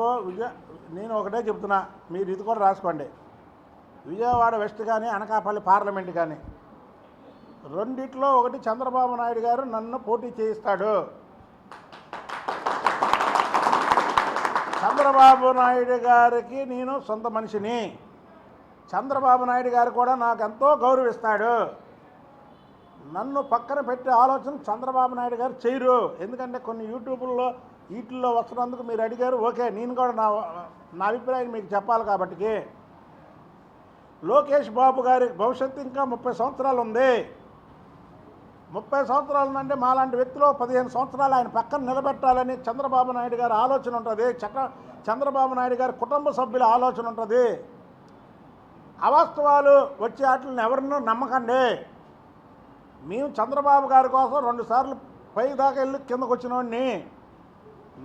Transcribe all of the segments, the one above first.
బాబు విజయ నేను ఒకటే చెప్తున్నా మీరు ఇది కూడా రాసుకోండి. విజయవాడ వెస్ట్ కానీ అనకాపల్లి పార్లమెంట్ కానీ రెండిట్లో ఒకటి చంద్రబాబు నాయుడు గారు నన్ను పోటీ చేయిస్తాడు. చంద్రబాబు నాయుడు గారికి నేను సొంత మనిషిని. చంద్రబాబు నాయుడు గారు కూడా నాకు ఎంతో గౌరవిస్తాడు. నన్ను పక్కన పెట్టే ఆలోచన చంద్రబాబు నాయుడు గారు చేయరు. ఎందుకంటే కొన్ని యూట్యూబ్లో వీటిల్లో వస్తున్నందుకు మీరు అడిగారు ఓకే నేను కూడా నా నా అభిప్రాయం మీకు చెప్పాలి కాబట్టి లోకేష్ బాబు గారి భవిష్యత్తు ఇంకా ముప్పై సంవత్సరాలు ఉంది. ముప్పై సంవత్సరాలు అంటే మాలాంటి వ్యక్తులు పదిహేను సంవత్సరాలు ఆయన పక్కన నిలబెట్టాలని చంద్రబాబు నాయుడు గారి ఆలోచన ఉంటుంది. చక్ర చంద్రబాబు నాయుడు గారి కుటుంబ సభ్యుల ఆలోచన ఉంటుంది. అవాస్తవాలు వచ్చే వాటిని ఎవరినూ నమ్మకండి. మేము చంద్రబాబు గారి కోసం రెండుసార్లు పై దాకా వెళ్ళి కిందకు వచ్చినోడిని.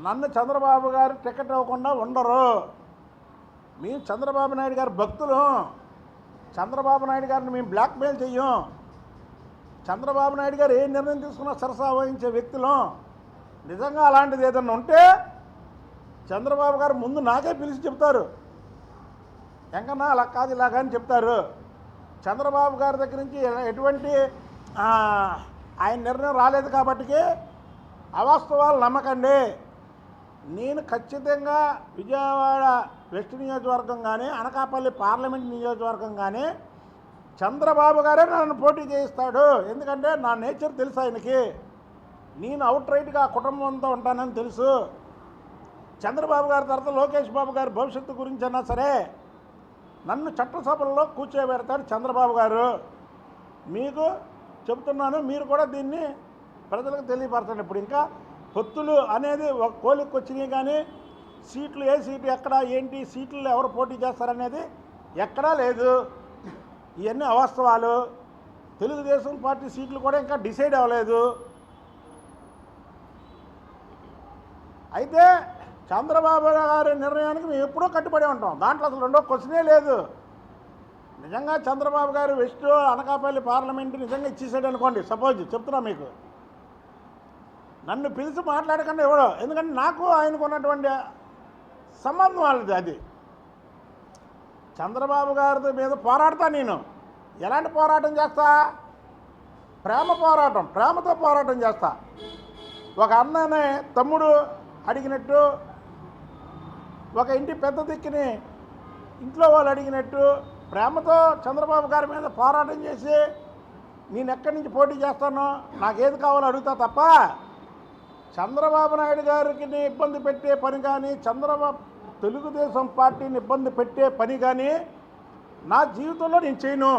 నన్ను చంద్రబాబు గారు టికెట్ ఇవ్వకుండా ఉండరు. మేము చంద్రబాబు నాయుడు గారి భక్తులు. చంద్రబాబు నాయుడు గారిని మేము బ్లాక్మెయిల్ చెయ్యం. చంద్రబాబు నాయుడు గారు ఏ నిర్ణయం తీసుకున్నా సరసా వహించే వ్యక్తులు. నిజంగా అలాంటిది ఏదన్నా ఉంటే చంద్రబాబు గారు ముందు నాకే పిలిచి చెప్తారు. ఎంకన్నా అలా కాదు ఇలాగా అని చెప్తారు. చంద్రబాబు గారి దగ్గర నుంచి ఎటువంటి ఆయన నిర్ణయం రాలేదు కాబట్టి అవాస్తవాలు నమ్మకండి. నేను ఖచ్చితంగా విజయవాడ వెస్ట్ నియోజకవర్గం కానీ అనకాపల్లి పార్లమెంట్ నియోజకవర్గం కానీ చంద్రబాబు గారే నన్ను పోటీ చేయిస్తాడు. ఎందుకంటే నా నేచర్ తెలుసు ఆయనకి. నేను అవుట్ రైట్గా ఆ కుటుంబంతో ఉంటానని తెలుసు. చంద్రబాబు గారి తర్వాత లోకేష్ బాబు గారి భవిష్యత్తు గురించి అన్నా సరే నన్ను చట్టసభల్లో కూర్చోబెడతాడు చంద్రబాబు గారు. మీకు చెప్తున్నాను మీరు కూడా దీన్ని ప్రజలకు తెలియపరచండి. ఇప్పుడు ఇంకా పొత్తులు అనేది ఒక కోలికి వచ్చినాయి కానీ సీట్లు ఏ సీట్లు ఎక్కడ ఏంటి సీట్లు ఎవరు పోటీ చేస్తారనేది ఎక్కడా లేదు. ఇవన్నీ అవాస్తవాలు. తెలుగుదేశం పార్టీ సీట్లు కూడా ఇంకా డిసైడ్ అవ్వలేదు. అయితే చంద్రబాబు గారి నిర్ణయానికి మేము ఎప్పుడూ కట్టుబడి ఉంటాం. దాంట్లో అసలు రెండో క్వశ్చనే లేదు. నిజంగా చంద్రబాబు గారు వెస్ట్ అనకాపల్లి పార్లమెంట్ నిజంగా ఇచ్చేసాడు అనుకోండి. సపోజ్ చెప్తున్నా మీకు. నన్ను పిలిచి మాట్లాడకుండా ఎవడో ఎందుకంటే నాకు ఆయనకు ఉన్నటువంటి సంబంధం వాళ్ళది అది. చంద్రబాబు గారి మీద పోరాడతా నేను. ఎలాంటి పోరాటం చేస్తా? ప్రేమ పోరాటం ప్రేమతో పోరాటం చేస్తా. ఒక అన్ననే తమ్ముడు అడిగినట్టు ఒక ఇంటి పెద్ద దిక్కుని ఇంట్లో వాళ్ళు అడిగినట్టు ప్రేమతో చంద్రబాబు గారి మీద పోరాటం చేసి నేను ఎక్కడి నుంచి పోటీ చేస్తానో నాకేది కావాలో అడుగుతా తప్ప చంద్రబాబు నాయుడు గారికి ఇబ్బంది పెట్టే పని కానీ చంద్రబాబు తెలుగుదేశం పార్టీని ఇబ్బంది పెట్టే పని కానీ నా జీవితంలో నేను చేయను.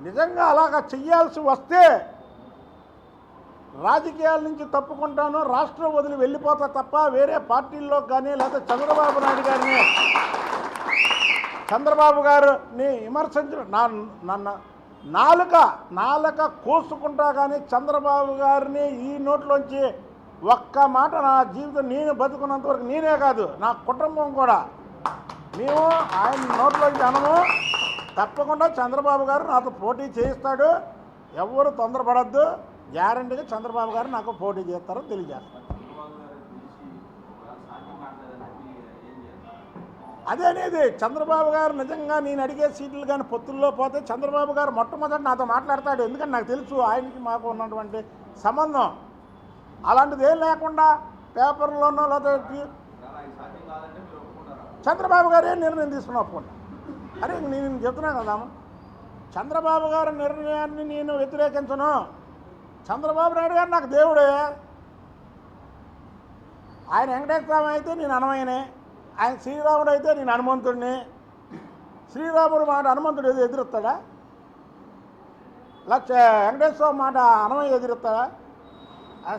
నిజంగా అలాగా చెయ్యాల్సి వస్తే రాజకీయాల నుంచి తప్పుకుంటాను రాష్ట్రం వదిలి వెళ్ళిపోతా తప్ప వేరే పార్టీల్లో కానీ లేకపోతే చంద్రబాబు నాయుడు గారిని చంద్రబాబు గారిని విమర్శించడం నా నన్ను నాలుక నాలుక కోసుకుంటా కానీ చంద్రబాబు గారిని ఈ నోట్లోంచి ఒక్క మాట నా జీవితం నేను బతుకున్నంత వరకు నేనే కాదు నా కుటుంబం కూడా. మేము ఆయన నోట్లోకి అనము తప్పకుండా చంద్రబాబు గారు నాతో పోటీ చేయిస్తాడు. ఎవరు తొందరపడద్దు. గ్యారంటీగా చంద్రబాబు గారు నాకు పోటీ చేస్తారో తెలియజేస్తాను. అదే అనేది చంద్రబాబు గారు నిజంగా నేను అడిగే సీట్లు కానీ పొత్తుల్లో పోతే చంద్రబాబు గారు మొట్టమొదటి నాతో మాట్లాడతాడు. ఎందుకంటే నాకు తెలుసు ఆయనకి మాకు ఉన్నటువంటి సంబంధం. అలాంటిది ఏం లేకుండా పేపర్లోనో లేకపోతే చంద్రబాబు గారే నిర్ణయం తీసుకుని ఒప్పుకుంటా. అరే నేను చెప్తున్నా కదా చంద్రబాబు గారి నిర్ణయాన్ని నేను వ్యతిరేకించను. చంద్రబాబు నాయుడు గారు నాకు దేవుడే. ఆయన వెంకటేశ్వర అయితే నేను అనమయనే ఆయన శ్రీరాముడు అయితే నేను హనుమంతుడిని. శ్రీరాముడు మాట హనుమంతుడు ఏదో ఎదురుస్తాడా? లక్ష వెంకటేశ్వర మాట అనమయ్య ఎదురుస్తాడా?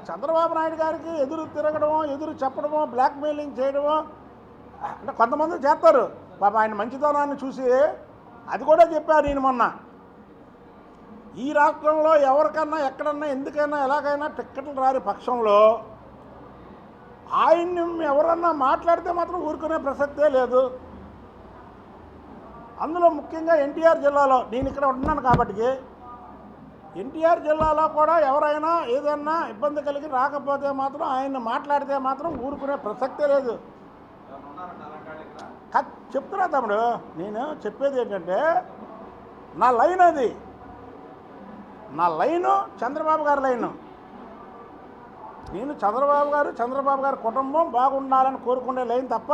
చంద్రబాబు నాయుడు గారికి ఎదురు తిరగడమో ఎదురు చెప్పడమో బ్లాక్మెయిలింగ్ చేయడమో అంటే కొంతమంది చేస్తారు. పాప ఆయన మంచితనాన్ని చూసి అది కూడా చెప్పారు నేను మొన్న. ఈ రాష్ట్రంలో ఎవరికన్నా ఎక్కడన్నా ఎందుకైనా ఎలాగైనా టిక్కెట్లు రాని పక్షంలో ఆయన్ని ఎవరన్నా మాట్లాడితే మాత్రం ఊరుకునే ప్రసక్తే లేదు. అందులో ముఖ్యంగా ఎన్టీఆర్ జిల్లాలో నేను ఇక్కడ ఉంటున్నాను కాబట్టి ఎన్టీఆర్ జిల్లాలో కూడా ఎవరైనా ఏదన్నా ఇబ్బంది కలిగి రాకపోతే మాత్రం ఆయన మాట్లాడితే మాత్రం ఊరుకునే ప్రసక్తే లేదు. చెప్తున్నా తమ్ముడు నేను చెప్పేది ఏంటంటే నా లైన్ అది. నా లైను చంద్రబాబు గారి లైను. నేను చంద్రబాబు గారు చంద్రబాబు గారి కుటుంబం బాగుండాలని కోరుకునే లైన్ తప్ప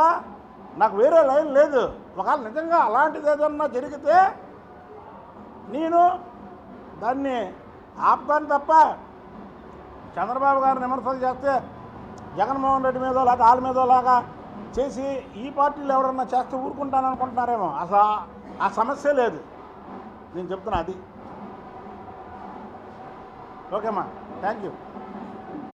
నాకు వేరే లైన్ లేదు. ఒకవేళ నిజంగా అలాంటిది ఏదన్నా జరిగితే నేను దాన్ని ఆపుతాను తప్ప చంద్రబాబు గారు విమర్శలు చేస్తే జగన్మోహన్ రెడ్డి మీదో లేకపోతే వాళ్ళ మీదో లాగా చేసి ఈ పార్టీలు ఎవరన్నా చేస్తే ఊరుకుంటాను అనుకుంటున్నారేమో. అసలు ఆ- ఆ సమస్య లేదు. నేను చెప్తున్నా అది. ఓకేమ్మా. Thank you